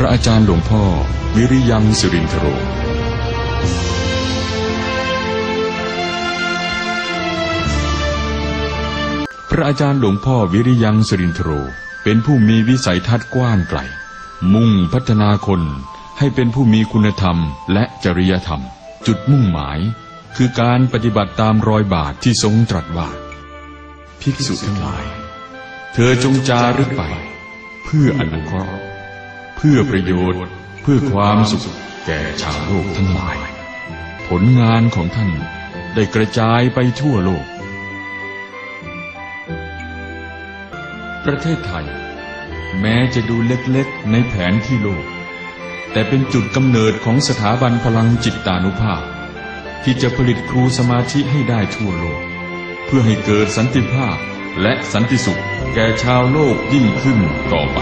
ระอาจารย์หลวงพ่อ วิริยังสุรินทโรพระอาจารย์หลวงพ่อวิริยังสุรินทโร เป็นผู้มีวิสัยทัศน์กว้างไกล มุ่งพัฒนาคนให้เป็นผู้มีคุณธรรมและจริยธรรม จุดมุ่งหมาย คือการปฏิบัติตามรอยบาทที่ทรงตรัสว่า ภิกษุทั้งหลาย เธอจงจารึกไป เพื่ออนุเคราะห์ เพื่อประโยชน์เพื่อความสุขแก่ชาวโลกทั้งหลาย ผลงานของท่านได้กระจายไปทั่วโลก ประเทศไทย แม้จะดูเล็กๆในแผนที่โลก แต่เป็นจุดกำเนิดของสถาบันพลังจิตตานุภาพ ที่จะผลิตครูสมาธิให้ได้ทั่วโลก เพื่อให้เกิดสันติภาพและสันติสุขแก่ชาวโลกยิ่งขึ้นต่อไป